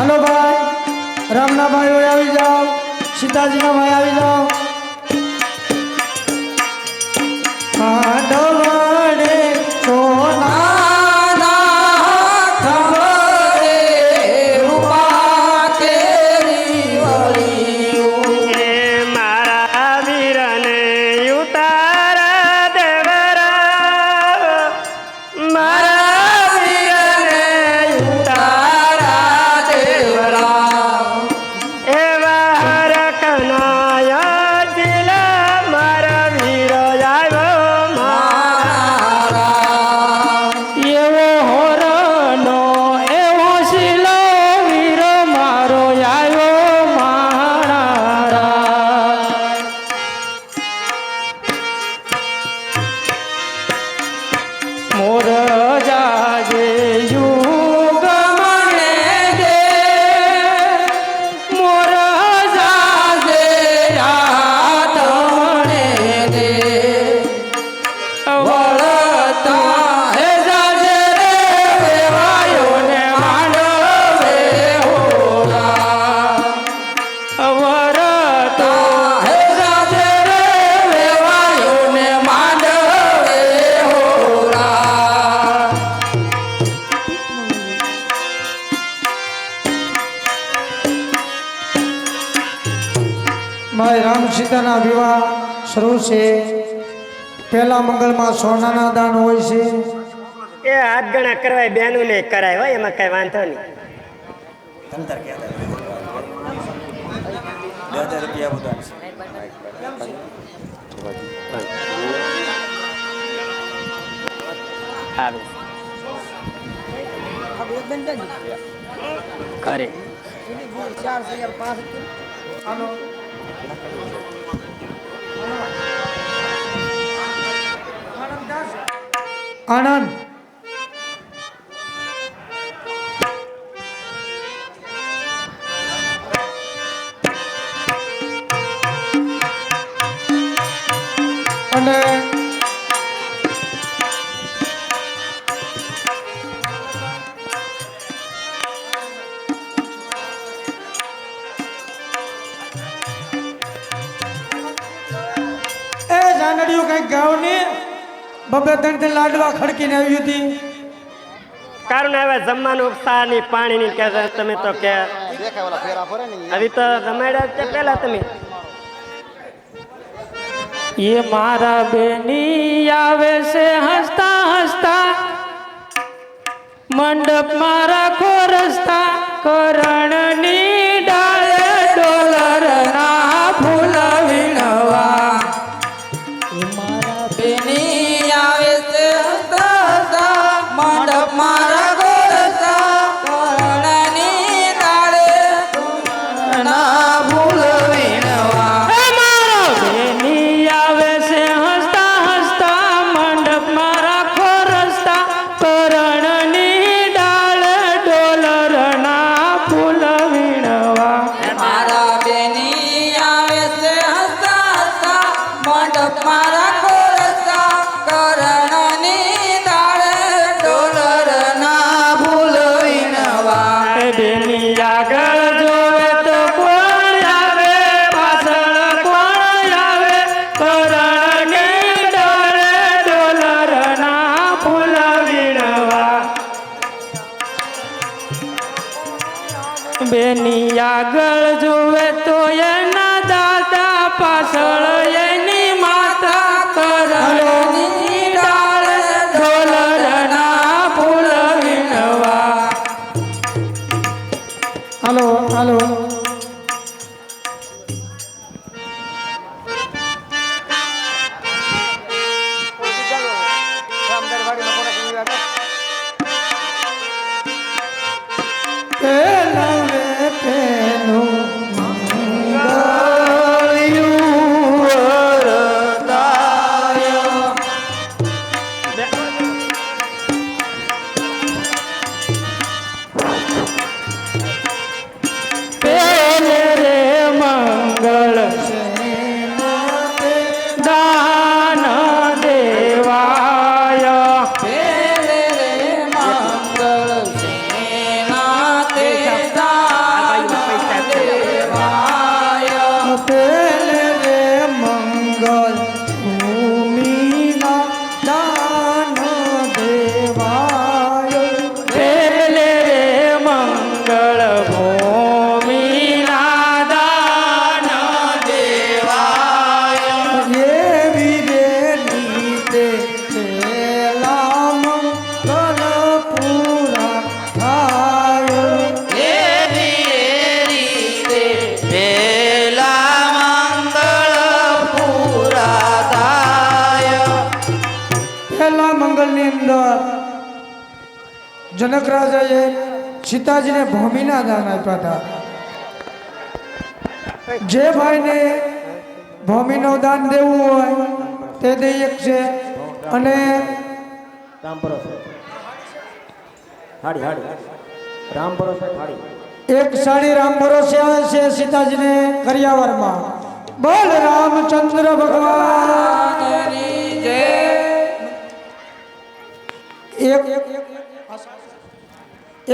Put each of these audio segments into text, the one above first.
Hello ભાઈ રામના ભાઈ આવી જાઓ સીતાજીના ભાઈ આવી જાઓ. હા ભાઈ દીકરીના વિવાહ શરૂ છે. પહેલા મંગળમાં સોનાના દાન હોય છે. એ હાથ ગણા કરવાય બેનું ને કરાય હોય એમાં કઈ વાંધો નહીં. રૂપિયા કરે ચાર પાંચ ஆனால் પેલું કઈ ગાવ ને બબે ત્રણ લાડવા ખડકીને આવી હતી. કારણ હવે જમવાનું ઉપસા ની પાણી ની કે તમે તો કે આવી તો જમાડ્યા છે પેલા તમે? ये मारा बेनी आवे से हंसता हंसता મંડપ મારા ખો ખોરસ્તા કરણની આગળ જોવે સીતાજીને ભૂમિના દાન આપ્યા હતા. જે ભાઈને ભૂમિનો દાન દેવું હોય તે દઈ છે અને એક સાડી રામ ભરોસે આવે છે સીતાજીને કરિયાવરમાં. બોલ રામચંદ્ર ભગવાન. એક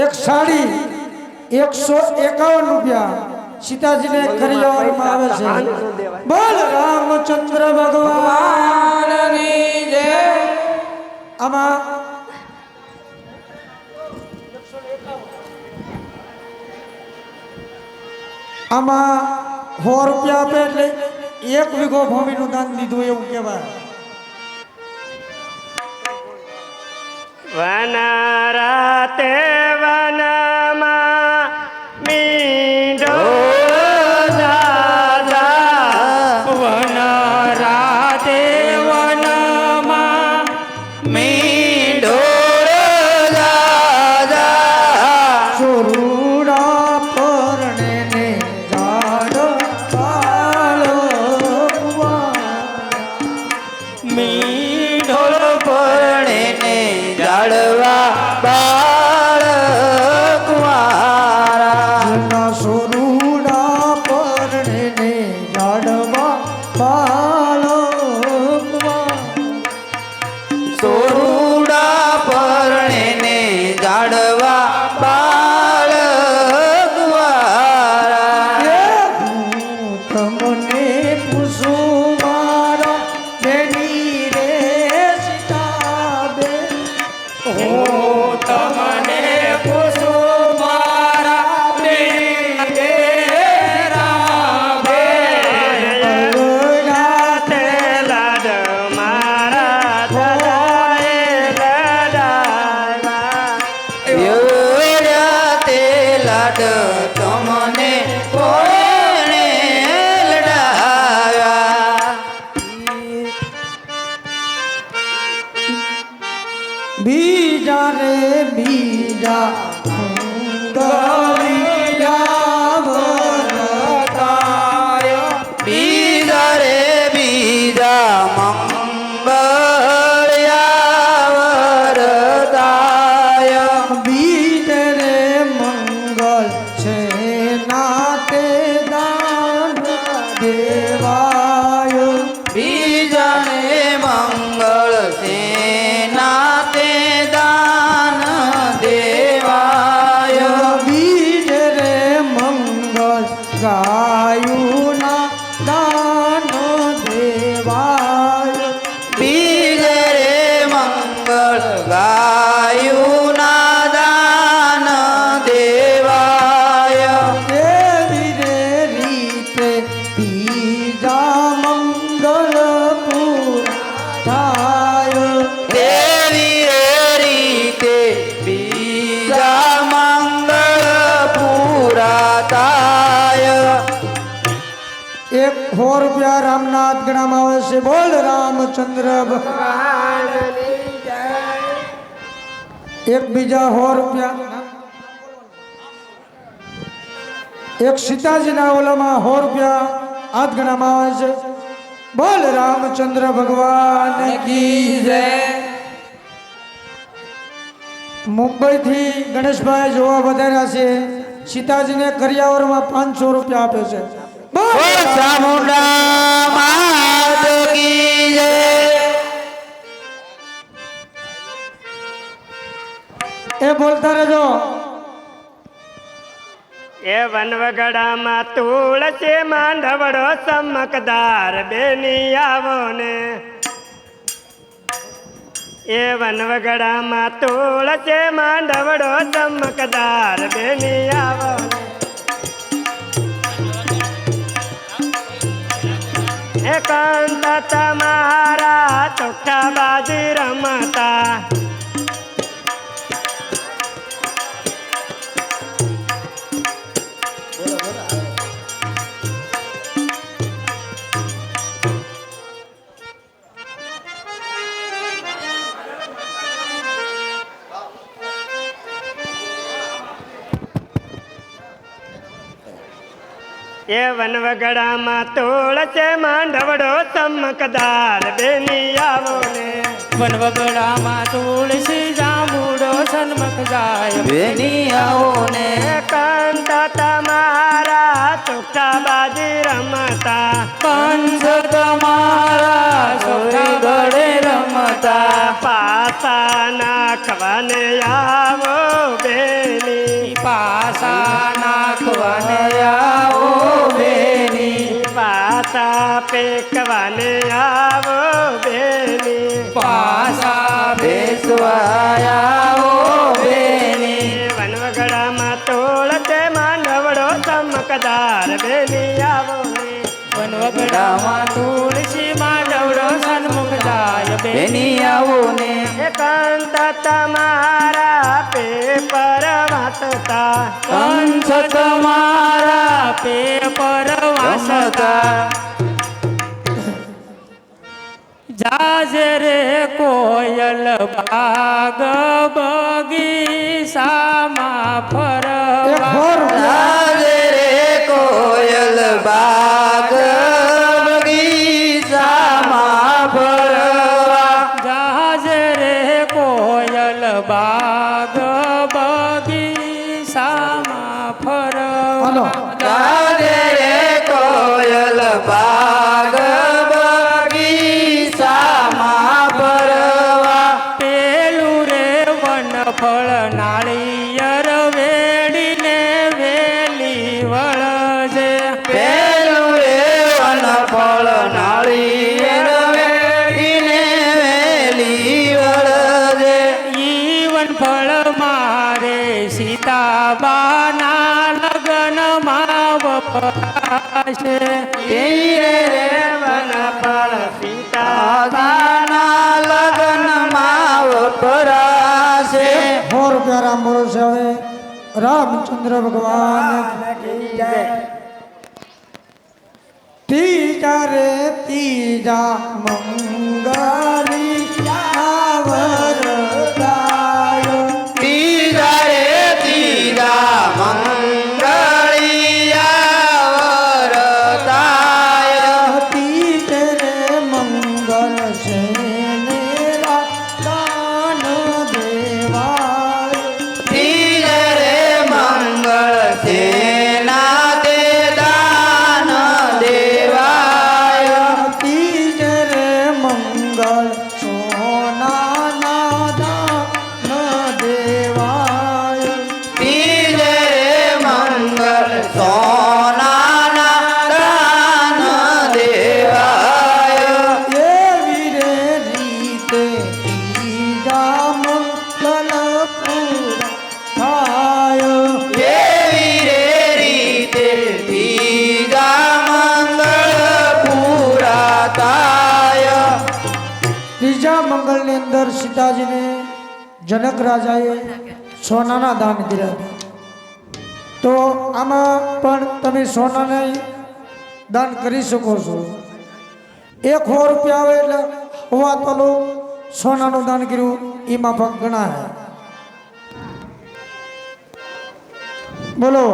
એક સાડી એકસો એકાવન રૂપિયા સીતાજીને ખરીદવામાં આવે છે. બોલ રામચંદ્ર ભગવાન આમાં આમાં સો રૂપિયા આપે એટલે એક વીઘો ભૂમિનું દાન દીધું એવું કહેવાય. વનરાતે me. રામનાથ ગણામાં આવે છે બોલ રામચંદ્ર ભગવાન એક બીજા સો રૂપિયા એક સીતાજીના ઓલામાં સો રૂપિયા હાથ ગણામાં આવે છે બોલ રામચંદ્ર ભગવાન કી જય મુંબઈથી ગણેશભાઈ જોવા વધાર્યા છે સીતાજીને કરિયાવરમાં પાંચસો રૂપિયા આપે છે બોલ ઓ ચામુંડા એ બોલતા રહેજો. એ વનવગડામાં તુળસી માંડવડો ચમકદાર બેની આવો ને એ વનવગડામાં તુળસી માંડવડો ચમકદાર બેની આવો ને એકાંત તમારા ચોખ્ખા બાજી રમતા. એ વનવગડામાં તુળસે માંડવડો ચમકદાર બેની આવો ને. વનવગડામાં તુળસી જાંબુડો સન્મુખ જાય. બેની આવો ને. કાંતા તમારા ચોખ્ખા બાજી રમતા. કંસ તમારા સોરી ગળે રમતા. પાસા નાખવાને આવો બેની. પાસા નાખવાને આવો પાસા પેકવાને આવો બેની પાસા બેસવાયા ઓ બેની વનવગડામાં તોળતે માનવડો ચમકદાર બેની આવો વનવગડામાં તુલસી માનવડો સન્મુખદાર બેની આવો ને એકાંત તમારા પે પરમાતા કંસ તમારા પેપર વાંચતા જાજે રે કોયલ બાગ બગીચામાં ફરવા. રે કોયલ બાગ બગીચામાં ફરવા. જાજ રે કોયલ બાગ બગીચામાં ફરવા. રામ ભરોસે હવે રામચંદ્ર ભગવાન ત્રીજા રે ત્રીજા જનક રાજાએ સોનાના દાન કર્યા. તો આમાં પણ તમે સોનાને દાન કરી શકો છો. એક સો રૂપિયા આવે એટલે હોવા તોલો સોનાનું દાન કર્યું, એમાં પણ ગણાય બોલો.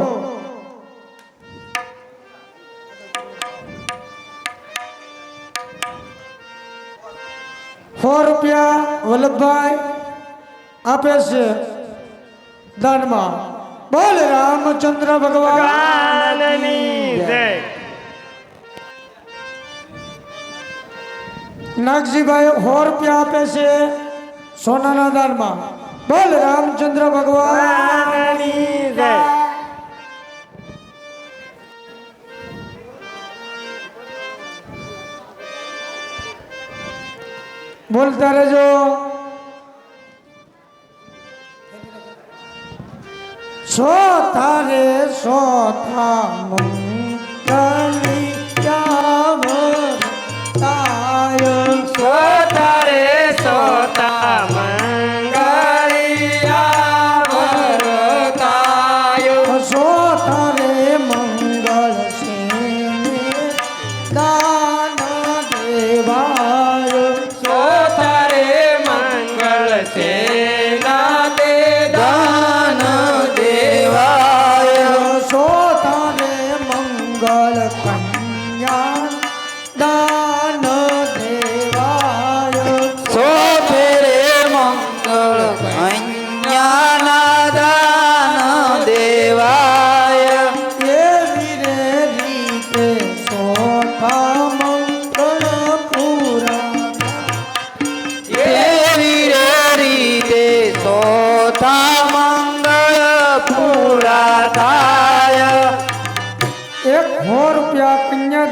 સો રૂપિયા વલ્લભભાઈ આપે છે દાનમાં. બોલ રામચંદ્ર ભગવાન. ભગવાનની જય. નાગજીભાઈ સો રૂપિયા આપે છે સોનાના દાનમાં. બોલ રામચંદ્ર ભગવાન. ભગવાનની જય. બોલતા રહેજો. સોથા રે સોથા મંગલી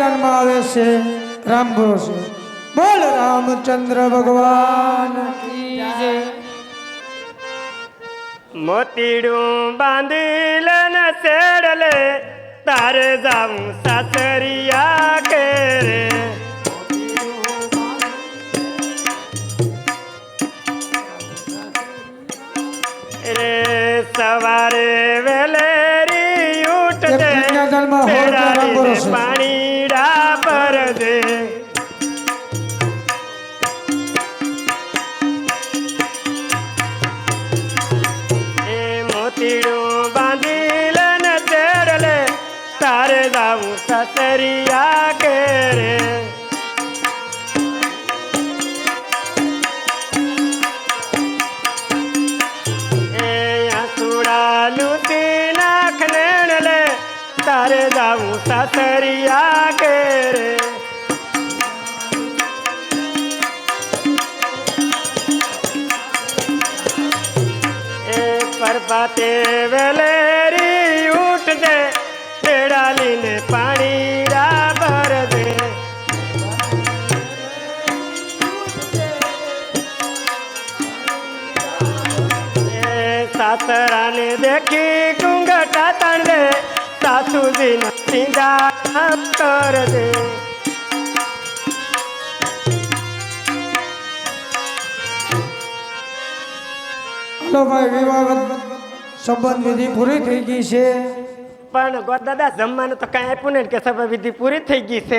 કન્યાદાનમાં આવે છે રામ ભરોસે બોલ રામચંદ્ર ભગવાન. મોતીડું બાંધી લે ને સેડલે તારે જાઉં સાસરિયા ઘેરે. રે સવારે વેલેરી એક ઉઠજે દે. એ મોતીડું બાંધી લે ને તેડલે તારે જાવું સસરિયા પરપાતે વેલેરી ઉઠજે તેડાલીને પાણી ભર દે. એ સાસરાને દેખી તાણ દે, સાસુજીને સીધા કર હલો ભાઈ વિવાહ સંબંધ વિધિ પૂરી થઈ ગઈ છે. પણ ગોદાદા જમવાનું તો કાંઈ આપ્યું નહીં કે સભા વિધિ પૂરી થઈ ગઈ છે.